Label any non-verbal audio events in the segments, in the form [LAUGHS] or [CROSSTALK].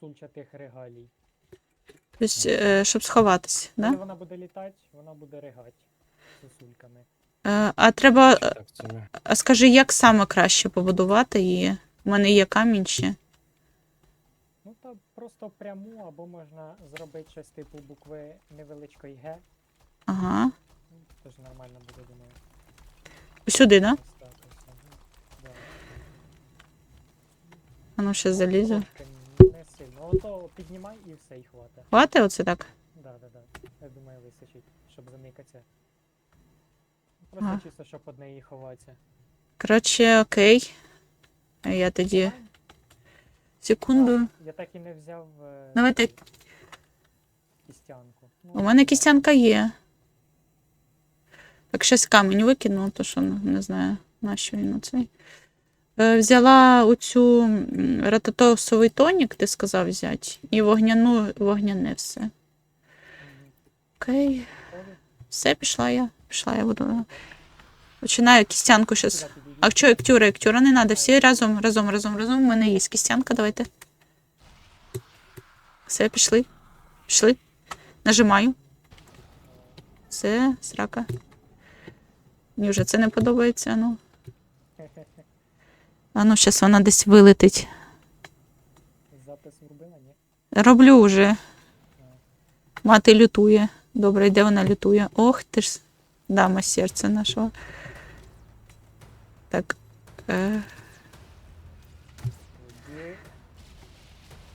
сосульчатих регалій. Тобто, е, щоб сховатись, Коли да? вона буде літати, вона буде ригати сосульками. Е, а треба. е, Так, це А скажи, як саме краще побудувати її? У мене є камінь ще. Ну та просто пряму, або можна зробити щось типу букви невеличкої Г. Ага. Ну, Теж нормально буде, думаю. Сюди, да? Ось так ось. ага. Да. А ну ще залізе. Трошки Ото піднімай і все, і хвата. Хвати оце так? Да, да, да. Я думаю, вистачить, щоб заникатися. Просто Ага. чисто, щоб од неї ховатися. Коротше, окей. А Я тоді. Секунду. Я так і не взяв е, Давайте. кістянку. Ну, У мене кістянка є. Так щось камінь викину, то що не знаю, на що він оцей. Е, Взяла оцю рататосовий тонік, ти сказав взяти, і вогняну, вогняне все. Окей. Все, пішла я. Пішла я буду. Починаю кістянку підійдіть. А що, ектюра, ектюра не треба. Всі разом, разом, разом, разом. У мене є кістянка, давайте. Все, пішли. Пішли. Нажимаю. Все, срака. Мені вже це не подобається. Ну. А ну, зараз вона десь вилетить. Запис зробила, ні? Роблю вже. Мати лютує. Добре, де вона лютує? Ох ти ж, дама серця нашого. Так. Е.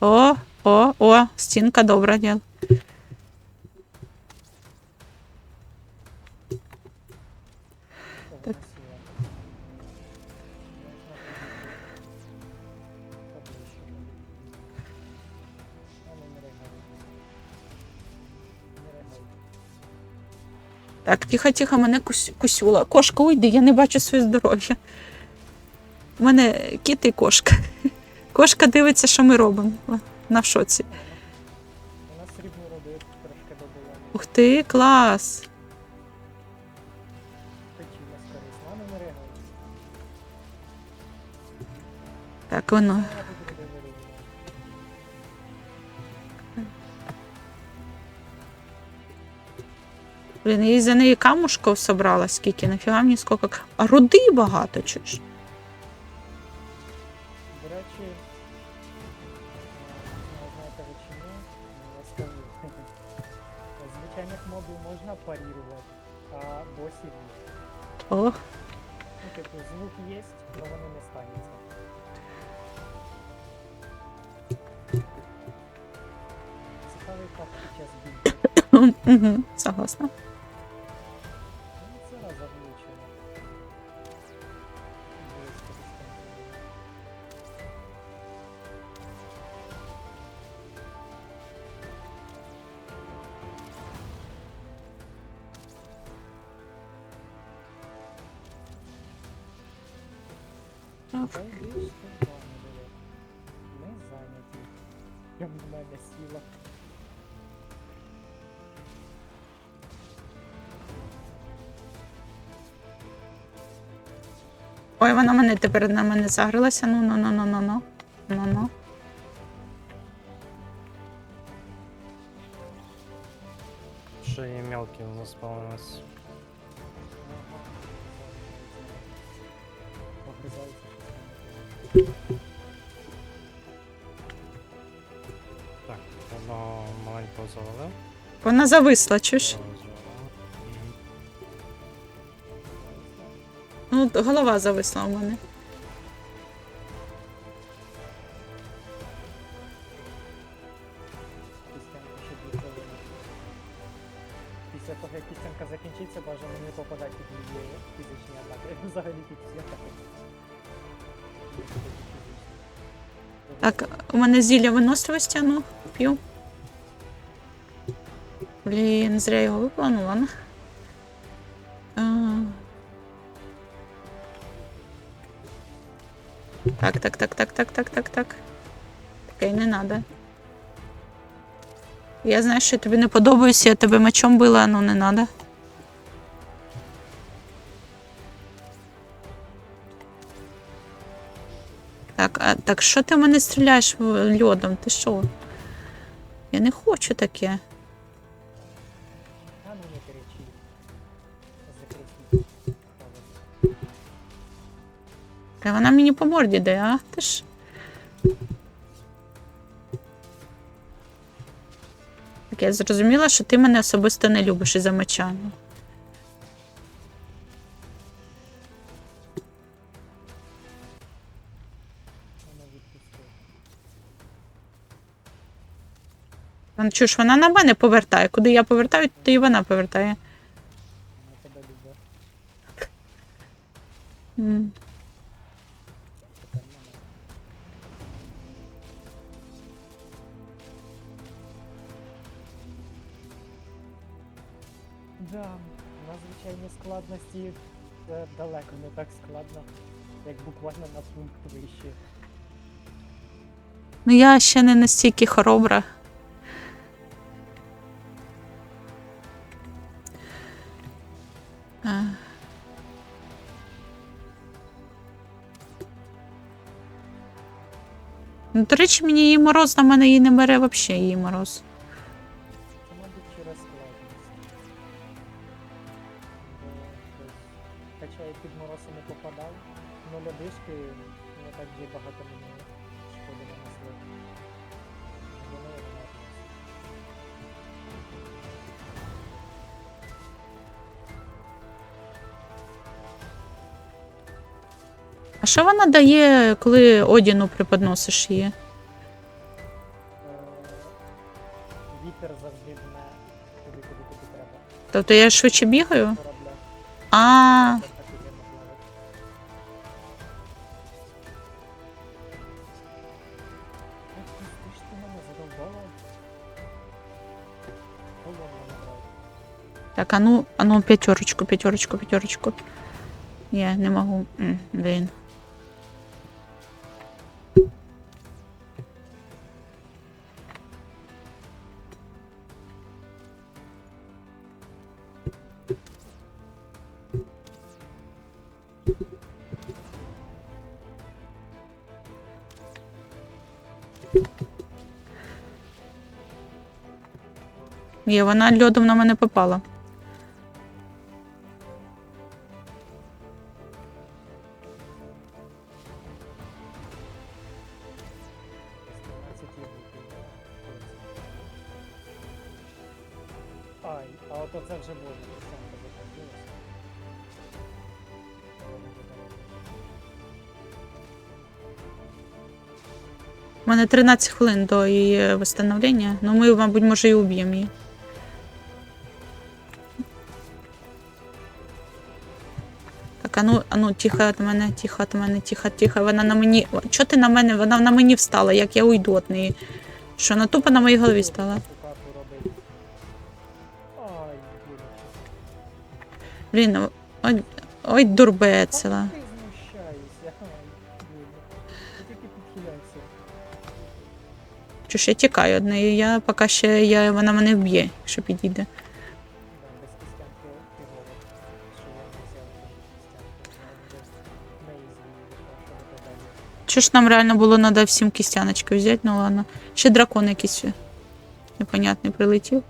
О, о, о, стінка добра діл. Так, тихо, тихо, мене кус- кусюла. Кошка, уйди, я не бачу своє здоров'я. У мене кіт і кошка. Кошка дивиться, що ми робимо. На шоці. Вона срібну родить трошки добула. Ух ти, клас. Так, воно. Блін, я за неї камушків собрала скільки, нафіга мені скільки. А руди багато чуєш. До речі, не знаєте ви чи ні, я скажу. [LAUGHS] Звичайних мобів можна парірувати, а босів ні. О, Ну, типу, звук є, але воно не станеться. Цікавий факт під час бій. угу, согласна. Так. Ми зайняті. В мене сіла. Ой, вона мене тепер на мене загрилася. Ну, ну, ну, ну, ну, ну. Ну, ну. ще є мелкі заспавнились. Вона зависла, чуєш? Ну, голова зависла у мене. Після того, як кістянка закінчиться, бажано не попадати під її фізичні атаки. [LAUGHS] Взагалі під всі атаки. Так, у мене зілля виносливості, ну, п'ю. Блін, зря його випила, ну. Так, так, так, так, так, так, так, так. Таке не надо. Я знаю, що я тобі не подобаюся, я тебе мечом била, ну не надо. Так, а, так що ти в мене стріляєш льодом? Ти що? Я не хочу таке. Ну. Закрий свій. Та вона мені по морді дає, а? Ти ж. Так я зрозуміла, що ти мене особисто не любиш із-за меча. Чуєш, вона на мене повертає. Куди я повертаю, то і вона повертає. Мене. Да, надзвичайні складності це далеко не так складно, як буквально на пункт вище. Ну я ще не настільки хоробра. Ну, до речі, мені її мороз на мене її не бере взагалі її мороз. Хоча я під морози не попадав, ну льодишки не так вже багато мені шкоди нанесли. Вони А що вона дає, коли Одіну преподносиш її? Вітер завжди дне туди, куди тобі треба. Тобто я швидше бігаю? Корабля. А, Так і є можливо. Ох, ти ти ж ти мене задовбала. Холодно набрав. так, а ну, а ну, п'ятерочку, п'ятерочку, п'ятерочку. Я не можу. М, Блін. Є, вона льодом на мене попала. З 12. Ай, а от оце вже больно, мене 13 хвилин до її встановлення. Ну, ми, мабуть, може, і уб'ємо її. Так, а ну, а ну, тихо від мене, тихо від мене, тихо, тихо. Вона на мені. Чого ти на мене? Вона на мені встала, як я уйду від неї. Що вона тупо на моїй голові стала. Блін, ну, ой, ой, дурбецела. Чого ж я тікаю від неї? Я поки ще я, вона мене вб'є, якщо підійде. Чого ж нам реально було треба всім кістяночки взяти, ну ладно. Ще дракон якийсь непонятний прилетів.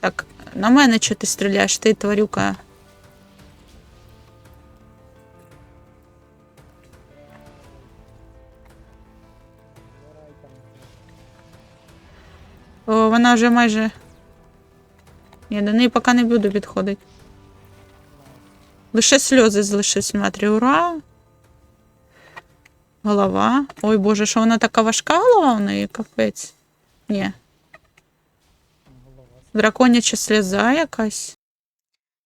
Так, на мене чого ти стріляєш, ти тварюка. О, вона вже майже. Я до неї поки не буду підходити. Лише сльози залишились в. Ура! Голова. Ой Боже, що вона така важка голова в неї, капець. Ні. Драконяча сльоза якась.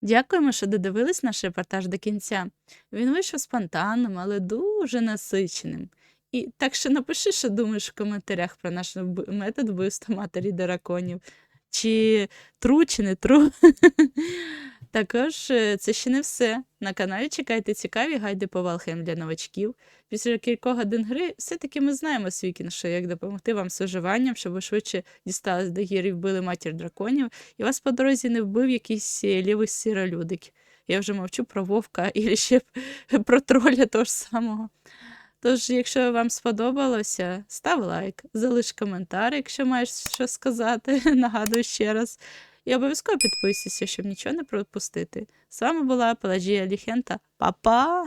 Дякуємо, що додивились наш репортаж до кінця. Він вийшов спонтанним, але дуже насиченим. І так що напиши, що думаєш в коментарях про наш метод вбивства матері драконів. Чи тру, чи не тру. [LAUGHS] Також е, це ще не все. На каналі чекайте цікаві гайди по Валхейм для новачків. Після кількох годин гри все-таки ми знаємо свій кіншо, як допомогти вам з виживанням, щоб ви швидше дістались до гір і вбили матір драконів, і вас по дорозі не вбив якийсь е, лівий сіролюдик. Я вже мовчу про вовка [LAUGHS] і ще про троля того ж самого. Тож, якщо вам сподобалося, став лайк, залиш коментар, якщо маєш що сказати. [LAUGHS] Нагадую ще раз. І обов'язково підписуйся, щоб нічого не пропустити. З вами була Пелагія Ліхента. Па-па!